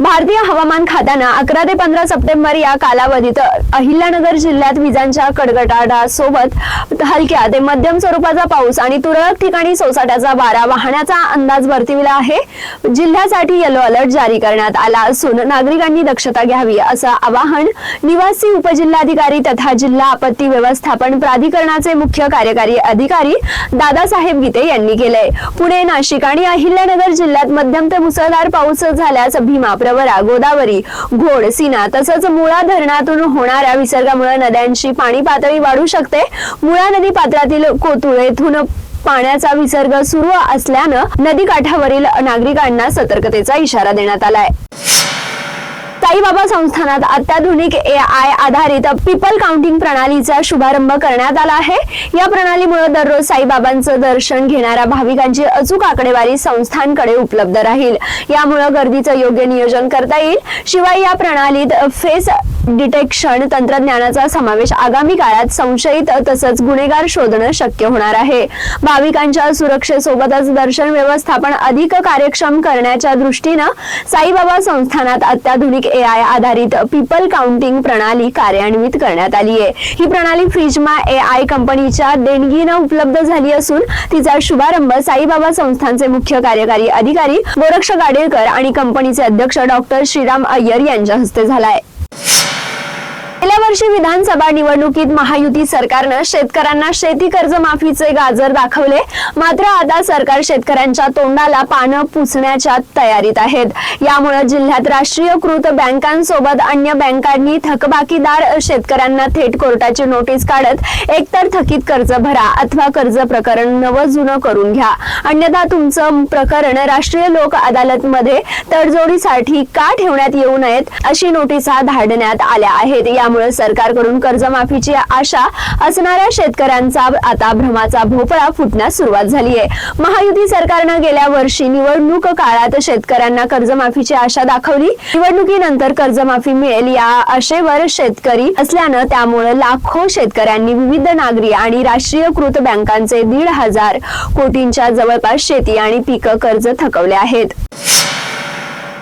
भारतीय हवामान खात्यानं अकरा ते पंधरा सप्टेंबर या कालावधीत अहिल्यानगर जिल्ह्यात विजांच्या कडकडाटासोबत हलक्या ते मध्यम स्वरूपाचा पाऊस आणि तुरळक ठिकाणी सोसाट्याचा वारा वाहण्याचा अंदाज वर्तविला आहे. जिल्ह्यासाठी येलो अलर्ट जारी करण्यात आला असून नागरिकांनी दक्षता घ्यावी असं आवाहन निवासी उपजिल्हाधिकारी तथा जिल्हा आपत्ती व्यवस्थापन प्राधिकरणाचे मुख्य कार्यकारी अधिकारी दादासाहेब गीते यांनी केलंय. पुणे नाशिक आणि अहिल्यानगर जिल्ह्यात मध्यम ते मुसळधार पाऊस झाल्यास भीमा प्रवरा गोदावरी घोड सीना तसंच मुळा धरणातून होणाऱ्या विसर्गामुळे नद्यांची पाणी पातळी वाढू शकते. मुळा नदी पात्रातील कोतुळ येथून पाण्याचा विसर्ग सुरू असल्यानं नदी काठावरील नागरिकांना सतर्कतेचा इशारा देण्यात आलाय. साईबाबा संस्थानात अत्याधुनिक ए आय आधारित पीपल काउंटिंग प्रणालीचा शुभारंभ करण्यात आला आहे. या प्रणालीमुळे दररोज साईबाबांचं दर्शन घेणाऱ्या भाविकांची अचूक आकडेवारी संस्थांकडे उपलब्ध राहील. यामुळे गर्दीचं योग्य नियोजन करता येईल. शिवाय या प्रणालीत फेस डिटेक्शन तंत्रज्ञानाचा समावेश आगामी काळात संशयित तसंच गुन्हेगार शोधणं शक्य होणार आहे. भाविकांच्या सुरक्षेसोबतच दर्शन व्यवस्थापन अधिक कार्यक्षम करण्याच्या दृष्टीनं साईबाबा संस्थानात अत्याधुनिक ए आय आधारित पीपल काउंटिंग प्रणाली कार्यान्वित करण्यात आली आहे. ही प्रणाली फ्रिजमा ए आय कंपनीच्या देणगीनं उपलब्ध झाली असून तिचा शुभारंभ साईबाबा संस्थानचे मुख्य कार्यकारी अधिकारी गोरक्ष गाडेकर आणि कंपनीचे अध्यक्ष डॉक्टर श्रीराम अय्यर यांच्या हस्ते झालाय गेल्या वर्षी विधानसभा निवडणुकीत महायुती सरकारनं शेतकऱ्यांना शेती कर्ज माफीचे गाजर दाखवले. मात्र आता सरकार शेतकऱ्यांच्या तोंडाला पानं पुसण्याच्या तयारीत आहेत. यामुळे जिल्ह्यात राष्ट्रीयकृत बँकांसोबत अन्य बँकांनी थकबाकीदार शेतकऱ्यांना थेट कोर्टाची नोटीस काढत एकतर थकीत कर्ज भरा अथवा कर्ज प्रकरण नवं जुनं करून घ्या. अन्यथा तुमचं प्रकरण राष्ट्रीय लोक अदालतमध्ये तडजोडीसाठी का ठेवण्यात येऊ नयेत अशी नोटिसा धाडण्यात आल्या आहेत. त्यामुळे सरकारकडून कर्जमाफीची आशा असणाऱ्या शेतकऱ्यांचा आता भ्रमाचा भोपळा फुटण्यास सुरुवात झाली आहे. महायुती सरकारनं गेल्या वर्षी निवडणूक काळात शेतकऱ्यांना कर्जमाफीची आशा दाखवली. निवडणुकीनंतर कर्जमाफी मिळेल या आशेवर शेतकरी असल्यानं त्यामुळे लाखो शेतकऱ्यांनी विविध नागरी आणि राष्ट्रीयकृत बँकांचे दीड हजार कोटींच्या जवळपास शेती आणि पीक कर्ज थकवले आहेत.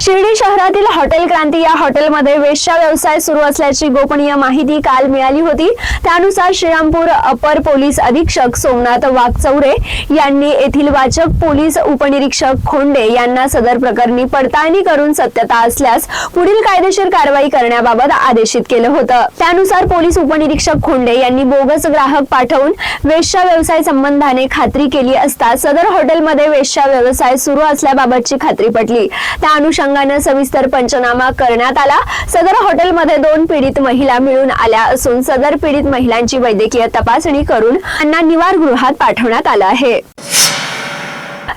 शिर्डी शहरातील हॉटेल क्रांती या हॉटेलमध्ये वेश्या व्यवसाय सुरू असल्याची गोपनीय माहिती काल मिळाली होती. त्यानुसार श्रीरामपूर अपर पोलीस अधीक्षक सोमनाथ वाघचौरे यांनी येथील वाचक पोलीस उपनिरीक्षक खोंडे यांना सदर प्रकरणी पडताळणी करून सत्यता असल्यास पुढील कायदेशीर कारवाई करण्याबाबत आदेशित केलं होतं. त्यानुसार पोलीस उपनिरीक्षक खोंडे यांनी बोगस ग्राहक पाठवून वेश्या व्यवसाय संबंधाने खात्री केली असता सदर हॉटेलमध्ये वेश्या व्यवसाय सुरू असल्याबाबतची खात्री पटली. त्या अनुषंगाने सविस्तर पंचनामा करण्यात आला. सदर हॉटेलमध्ये दोन पीडित महिला मिळून आल्या असून सदर पीडित महिलांची वैद्यकीय तपासणी करून त्यांना निवारगृहात पाठवण्यात आलं आहे.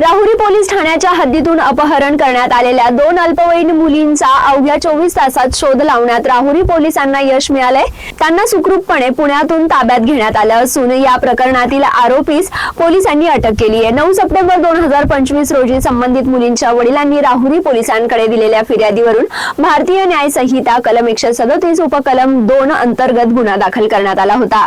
राहुरी पोलीस ठाण्याच्या हद्दीतून अपहरण करण्यात आलेल्या दोन अल्पवयीन मुलींचा अवघ्या चोवीस तासात शोध लावण्यात राहुरी पोलिसांना यश मिळालंय. त्यांना सुखरूपपणे पुण्यातून ताब्यात घेण्यात आलं असून या प्रकरणातील आरोपीस पोलिसांनी अटक केली आहे. नऊ सप्टेंबर दोन हजार पंचवीस रोजी संबंधित मुलींच्या वडिलांनी राहुरी पोलिसांकडे दिलेल्या फिर्यादीवरून भारतीय न्याय संहिता कलम एकशे सदतीस उपकलम दोन अंतर्गत गुन्हा दाखल करण्यात आला होता.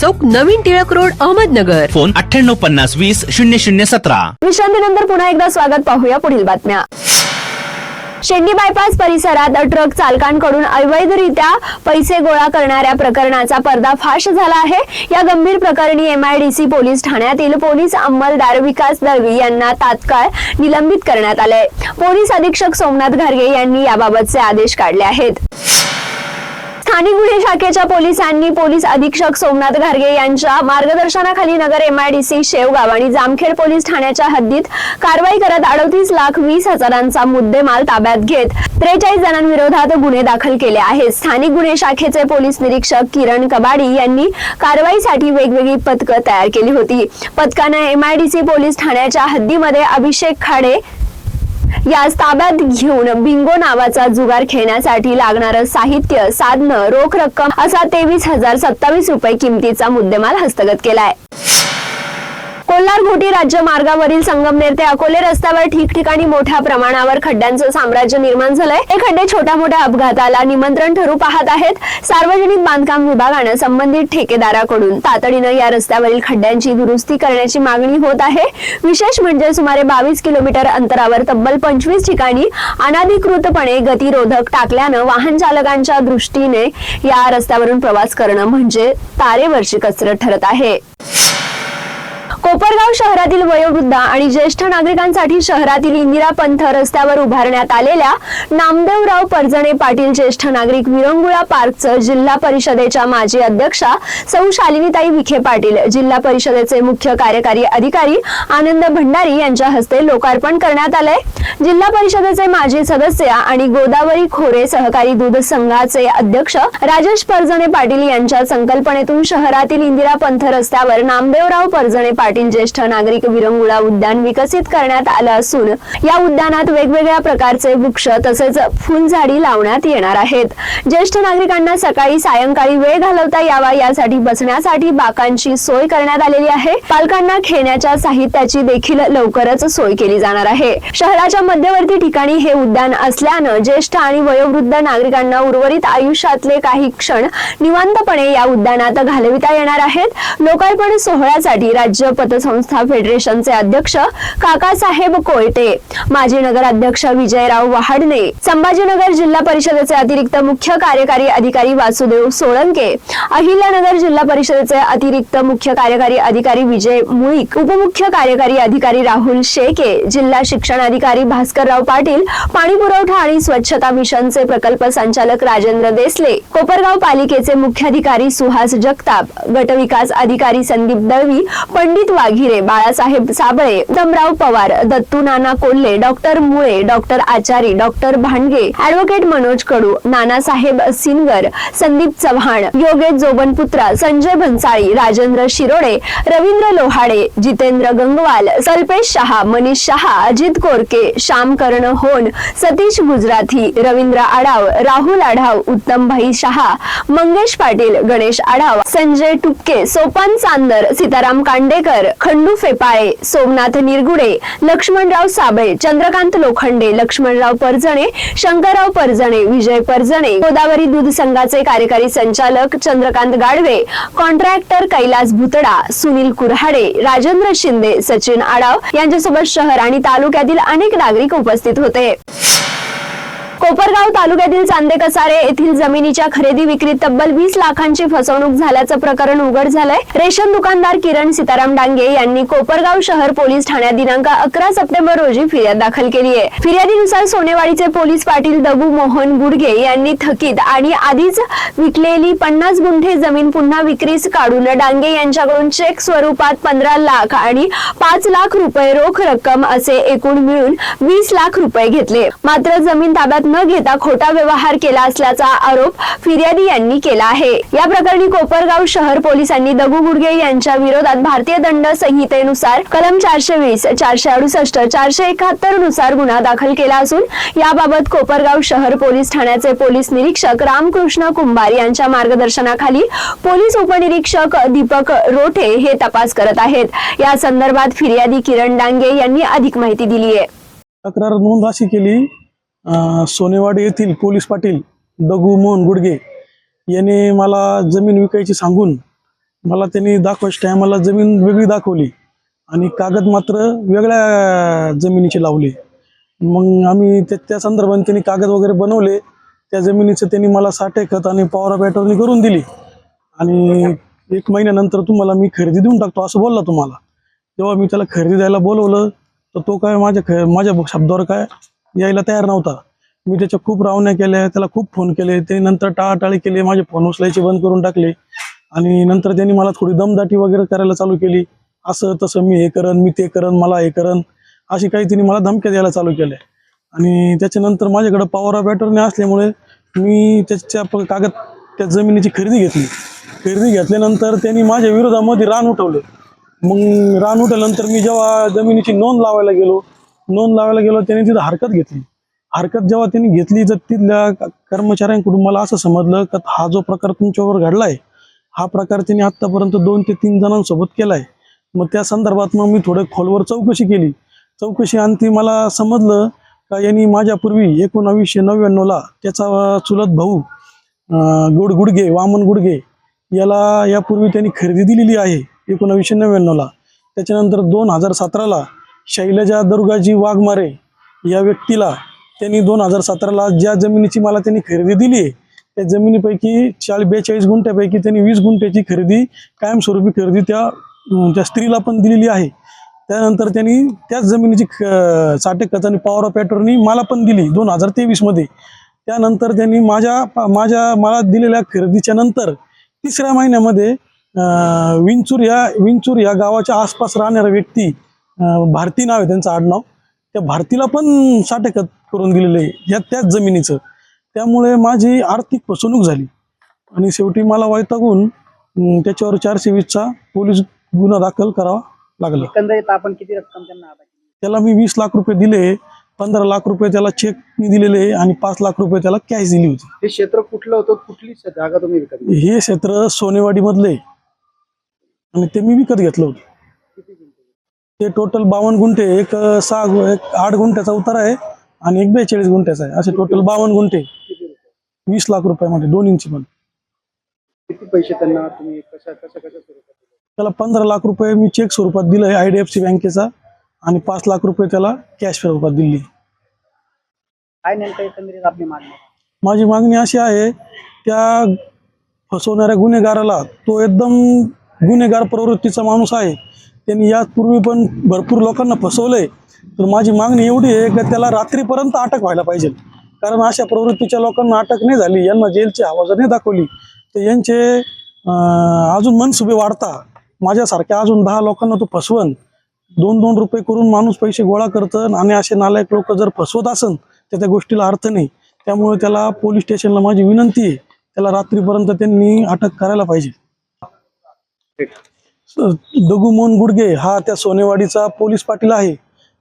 चौक नवीन टिळक रोड अहमदनगर. फोन अठ्ठ्याण्णव पन्नास वीस शून्य शून्य सतरा. विश्रांतीनंतर पुन्हा एकदा स्वागत पाहूया पुढील बातम्या. शेंडी बायपास परिसरात ट्रक चालकांकडून अवैधरित्या पैसे गोळा करणाऱ्या प्रकरणाचा पर्दाफाश झाला आहे. या गंभीर प्रकरणी एमआयडीसी पोलीस ठाण्यातील पोलीस अंमलदार विकास दळवी यांना तात्काळ निलंबित करण्यात आलंय. पोलीस अधीक्षक सोमनाथ घारगे यांनी याबाबतचे आदेश काढले आहेत. स्थानिक गुन्हे शाखेच्या पोलिसांनी पोलीस अधीक्षक सोमनाथ घारगे यांच्या मार्गदर्शनाखाली नगर एमआयडीसी शेवगाव आणि जामखेड पोलीस ठाण्याच्या हद्दीत कारवाई करत अडतीस लाख वीस हजारांचा मुद्देमाल ताब्यात घेत त्रेचाळीस जणांविरोधात गुन्हे दाखल केले आहेत. स्थानिक गुन्हे शाखेचे पोलीस निरीक्षक किरण कबाडी यांनी कारवाईसाठी वेगवेगळी पथकं तयार केली होती. पथकानं एमआयडीसी पोलीस ठाण्याच्या हद्दीमध्ये अभिषेक खाडे यास ताब्यात घेऊन बिंगो नावाचा जुगार खेळण्यासाठी लागणारं साहित्य साधनं रोख रक्कम असा तेवीस हजार सत्तावीस रुपये किमतीचा मुद्देमाल हस्तगत केलाय. कोल्हार घोटी राज्य मार्गावरील संगमनेर ते अकोले रस्त्यावर ठिकठिकाणी मोठ्या प्रमाणावर खड्ड्यांचं साम्राज्य निर्माण झालंय. हे खड्डे छोट्या मोठ्या अपघाताला निमंत्रण ठरू पाहत आहेत. सार्वजनिक बांधकाम विभागानं संबंधित ठेकेदाराकडून तातडीनं या रस्त्यावरील खड्ड्यांची दुरुस्ती करण्याची मागणी होत आहे. विशेष म्हणजे सुमारे बावीस किलोमीटर अंतरावर तब्बल पंचवीस ठिकाणी अनाधिकृतपणे गतिरोधक टाकल्यानं वाहन चालकांच्या दृष्टीने या रस्त्यावरून प्रवास करणं म्हणजे तारेवरची कसरत ठरत आहे. कोपरगाव शहरातील वयोवृद्ध आणि ज्येष्ठ नागरिकांसाठी शहरातील इंदिरा पंथ रस्त्यावर उभारण्यात आलेल्या नामदेवराव परजणे पाटील ज्येष्ठ नागरिक विरंगुळा पार्कचं जिल्हा परिषदेच्या माजी अध्यक्षा सौ शालिनीताई विखे पाटील जिल्हा परिषदेचे मुख्य कार्यकारी अधिकारी आनंद भंडारी यांच्या हस्ते लोकार्पण करण्यात आलंय. जिल्हा परिषदेचे माजी सदस्य आणि गोदावरी खोरे सहकारी दूध संघाचे अध्यक्ष राजेश परजणे पाटील यांच्या संकल्पनेतून शहरातील इंदिरा पंथ रस्त्यावर नामदेवराव परजणे पाटील पाटील ज्येष्ठ नागरिक विरंगुळा उद्यान विकसित करण्यात आलं असून या उद्यानात वेगवेगळ्या प्रकारचे वृक्ष तसेच फुलझाडी लावण्यात येणार आहेत. ज्येष्ठ नागरिकांना सकाळी सायंकाळी वेळ घालवता यावा यासाठी बसण्यासाठी बाकांची सोय करण्यात आलेली आहे. पालकांना खेळण्याच्या साहित्याची देखील लवकरच सोय केली जाणार आहे. शहराच्या मध्यवर्ती ठिकाणी हे उद्यान असल्यानं ज्येष्ठ आणि वयोवृद्ध नागरिकांना उर्वरित आयुष्यातले काही क्षण निवांतपणे या उद्यानात घालविता येणार आहेत. लोकार्पण सोहळ्यासाठी राज्य पतसंस्था फेडरेशनचे अध्यक्ष काकासाहेब कोयटे माजी नगराध्यक्ष विजयराव वहाडणे संभाजीनगर जिल्हा परिषदेचे अतिरिक्त मुख्य कार्यकारी अधिकारी वासुदेव सोळंके अहिल्यानगर जिल्हा परिषदेचे अतिरिक्त मुख्य कार्यकारी अधिकारी विजय मुळीक उपमुख्य कार्यकारी अधिकारी राहुल शेके जिल्हा शिक्षण अधिकारी भास्करराव पाटील पाणी पुरवठा आणि स्वच्छता मिशनचे प्रकल्प संचालक राजेंद्र देसले कोपरगाव पालिकेचे मुख्याधिकारी सुहास जगताप गटविकास अधिकारी Sandeep Dalvi Pandit Waghire Balasaheb Sable Uttamrao Pawar Dattu Nana Kolhe doctor Mule doctor Achari doctor Bhandge advocate Manoj Kadu Nanasaheb Singar Sandeep Chavan Yogesh Jobanputra Sanjay Bhansali Rajendra Shirode Ravindra Lohade Jitendra Gangwal Salpesh Shah Manish Shah Ajit Korke Shyam Karan Hon Satish Gujarathi Ravindra Adhav Rahul Adhav उत्तम भाई शहा मंगेश पाटील गणेश आढाव संजय टुपके सोपान चांदर सीताराम कांडेकर खंडू फेपाळे सोमनाथ निरगुडे लक्ष्मणराव साबळे चंद्रकांत लोखंडे लक्ष्मणराव परजणे शंकरराव परजणे विजय परजणे गोदावरी दूध संघाचे कार्यकारी संचालक Chandrakant Gadve contractor Kailas Bhutada Sunil Kurhade Rajendra Shinde Sachin Adav यांच्यासोबत शहर आणि तालुक्यातील अनेक नागरिक उपस्थित होते. कोपरगाव तालुक्यातील चांदे कसारे येथील जमिनीच्या खरेदी विक्रीत तब्बल वीस लाखांची फसवणूक झाल्याचं प्रकरण उघड झालंय. रेशन दुकानदार किरण सीताराम डांगे यांनी कोपरगाव शहर पोलीस ठाण्यात दिनांक अकरा सप्टेंबर रोजी फिर्याद दाखल केली आहे. फिर्यादीनुसार सोनेवाडीचे पोलीस पाटील दगू मोहन गुडगे यांनी थकीत आणि आधीच विकलेली पन्नास गुंठे जमीन पुन्हा विक्रीस काढून डांगे यांच्याकडून चेक स्वरूपात पंधरा लाख आणि पाच लाख रुपये रोख रक्कम असे एकूण मिळून वीस लाख रुपये घेतले. मात्र जमीन ताब्यात न घेता खोटा व्यवहार केला असल्याचा आरोप फिर्यादी यांनी केला आहे. या प्रकरणी कोपरगाव शहर पोलिसांनी दगू गुडगे यांच्या विरोधात भारतीय दंड संहितेनुसार कलम चारशे वीस चारशे अडुसष्ट चारशे एकाहत्तरनुसार गुन्हा दाखल केला असून याबाबत कोपरगाव शहर पोलीस ठाण्याचे पोलीस निरीक्षक रामकृष्ण कुंभार यांच्या मार्गदर्शनाखाली पोलीस उपनिरीक्षक दीपक रोठे हे तपास करत आहेत. या संदर्भात फिर्यादी किरण डांगे यांनी अधिक माहिती दिली आहे तक्रार नोंद अशी केली सोनेवाडी येथील पोलीस पाटील दगू मोहन गुडगे यांनी मला जमीन विकायची सांगून मला त्यांनी दाखवायच्या टायमाला जमीन वेगळी दाखवली आणि कागद मात्र वेगळ्या जमिनीचे लावले. मग आम्ही त्या त्या संदर्भाने त्यांनी कागद वगैरे बनवले. त्या जमिनीचं त्यांनी मला साठे खत आणि पॉवर बॅटरनी करून दिली. आणि एक महिन्यानंतर तुम्हाला मी खरेदी देऊन टाकतो असं बोलला तुम्हाला. तेव्हा मी त्याला खरेदी द्यायला बोलवलं. तर तो काय माझ्या ख माझ्या शब्दावर काय यायला तयार नव्हता. मी त्याच्या खूप रावण्या केल्या त्याला खूप फोन केले. ते नंतर टाळाटाळी केली माझे फोन उचलायचे बंद करून टाकले. आणि नंतर त्यांनी मला थोडी दमदाटी वगैरे करायला चालू केली. असं तसं मी हे करन मी ते करन मला हे करन अशी काही तिने मला धमक्या द्यायला चालू केल्या. आणि त्याच्यानंतर माझ्याकडे पॉवर ऑफ अटर्नी असल्यामुळे मी त्याच्या कागद त्या जमिनीची खरेदी घेतली. खरेदी घेतल्यानंतर त्यांनी माझ्या विरोधामध्ये रान उठवले. मग रान उठल्यानंतर मी जेव्हा जमिनीची नोंद लावायला गेलो नोंद लावायला गेलो त्यांनी तिथं हरकत घेतली. हरकत जेव्हा त्यांनी घेतली तर तिथल्या कर्मचाऱ्यांकडून मला असं समजलं का हा जो प्रकार तुमच्यावर घडलाय हा प्रकार त्यांनी आत्तापर्यंत दोन ते तीन जणांसोबत केलाय. मग त्या संदर्भात मग मी थोडं खोलवर चौकशी केली. चौकशी अंती मला समजलं का यांनी माझ्यापूर्वी एकोणावीसशे नव्याण्णवला त्याचा चुलत भाऊ गुड गुडगे वामन गुडगे याला यापूर्वी त्यांनी खरेदी दिलेली आहे एकोणावीसशे नव्याण्णवला त्याच्यानंतर दोन हजार सतराला शैलजा दुर्गाजी वाघमारे या व्यक्तीला त्यांनी दोन हजार सतराला ज्या जमिनीची मला त्यांनी खरेदी दिली आहे त्या जमिनीपैकी चाळीस बेचाळीस गुंठ्यापैकी त्यांनी वीस गुंठ्याची खरेदी कायमस्वरूपी खरेदी त्या त्या स्त्रीला पण दिलेली आहे. त्यानंतर त्यांनी त्याच जमिनीची ख- साठे खतानी पॉवर ऑफ अटर्नी मला पण दिली दोन हजार तेवीसमध्ये त्यानंतर त्यांनी माझ्या माझ्या मला दिलेल्या खरेदीच्या नंतर तिसऱ्या महिन्यामध्ये विंचूर या विंचूर या गावाच्या आसपास राहणारा व्यक्ती भारती नाव आहे त्यांचं आडनाव. त्या भारतीला पण साठे खत करून दिलेलं आहे. या त्याच जमिनीचं. त्यामुळे माझी आर्थिक फसवणूक झाली. आणि शेवटी मला वैतागून त्याच्यावर चारशे वीसचा पोलीस गुन्हा दाखल करावा लागला. एकंदरीत आपण किती रक्कम त्यांना त्याला मी वीस लाख रुपये दिले. पंधरा लाख रुपये त्याला चेकनी दिलेले आणि पाच लाख रुपये त्याला कॅश दिली होती. हे क्षेत्र कुठलं होतं? कुठली जागा तुम्ही विकत? हे क्षेत्र सोनेवाडी मधले आणि ते मी विकत घेतलं होतं? ते टोटल बावन्न गुंठे एक सहा एक आठ गुंठ्याचा उतार आहे आणि एक बेचाळीस गुंठ्याचा आहे. असे टोटल बावन्न गुंठे. वीस लाख रुपयामध्ये दोन इंची पण किती पैसे त्यांना तुम्ही कशा कशा कशा स्वरूपात दिले? त्याला पंधरा लाख रुपये मी चेक स्वरूपात दिलं आहे आय डी एफ सी बँकेचा आणि पाच लाख रुपये त्याला कॅश स्वरूपात दिली. काय नेमकं एकंदरीत आपली मागणी? माझी मागणी अशी आहे त्या फसवणाऱ्या गुन्हेगाराला तो एकदम गुन्हेगार प्रवृत्तीचा माणूस आहे. त्यांनी यापूर्वी पण भरपूर लोकांना फसवलंय. तर माझी मागणी एवढी आहे की त्याला रात्रीपर्यंत अटक व्हायला पाहिजे. कारण अशा प्रवृत्तीच्या लोकांना अटक नाही झाली यांना जेलची आवाज नाही दाखवली. तर यांचे अजून मनसुबे वाढता. माझ्यासारख्या अजून दहा लोकांना तो फसवण. दोन दोन रुपये करून माणूस पैसे गोळा करतं आणि असे नालायक लोक जर फसवत असन तर त्या गोष्टीला अर्थ नाही. त्यामुळे त्याला पोलीस स्टेशनला माझी विनंती आहे. त्याला रात्रीपर्यंत त्यांनी अटक करायला पाहिजे. दगुमोहन गुडगे हा त्या सोनेवाडीचा पोलीस पाटील आहे.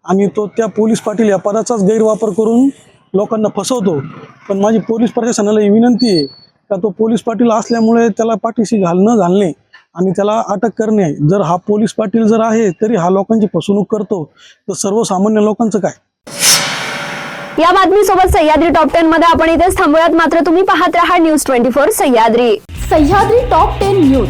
आणि तो त्या पोलीस पाटील या पदाचाच गैरवापर करून लोकांना फसवतो. पण माझी पोलीस प्रशासनाला ही विनंती आहे का तो पोलीस पाटील असल्यामुळे त्याला पाठीशी घालणं घालणे आणि त्याला अटक करणे. जर हा पोलीस पाटील जर आहे तरी हा लोकांची फसवणूक करतो. तर सर्वसामान्य लोकांचं काय? या बातमीसोबत सह्याद्री टॉप टेन मध्ये आपण इथेच थांबूयात. मात्र तुम्ही पाहत राहा news twenty four Sahyadri. Sahyadri top ten news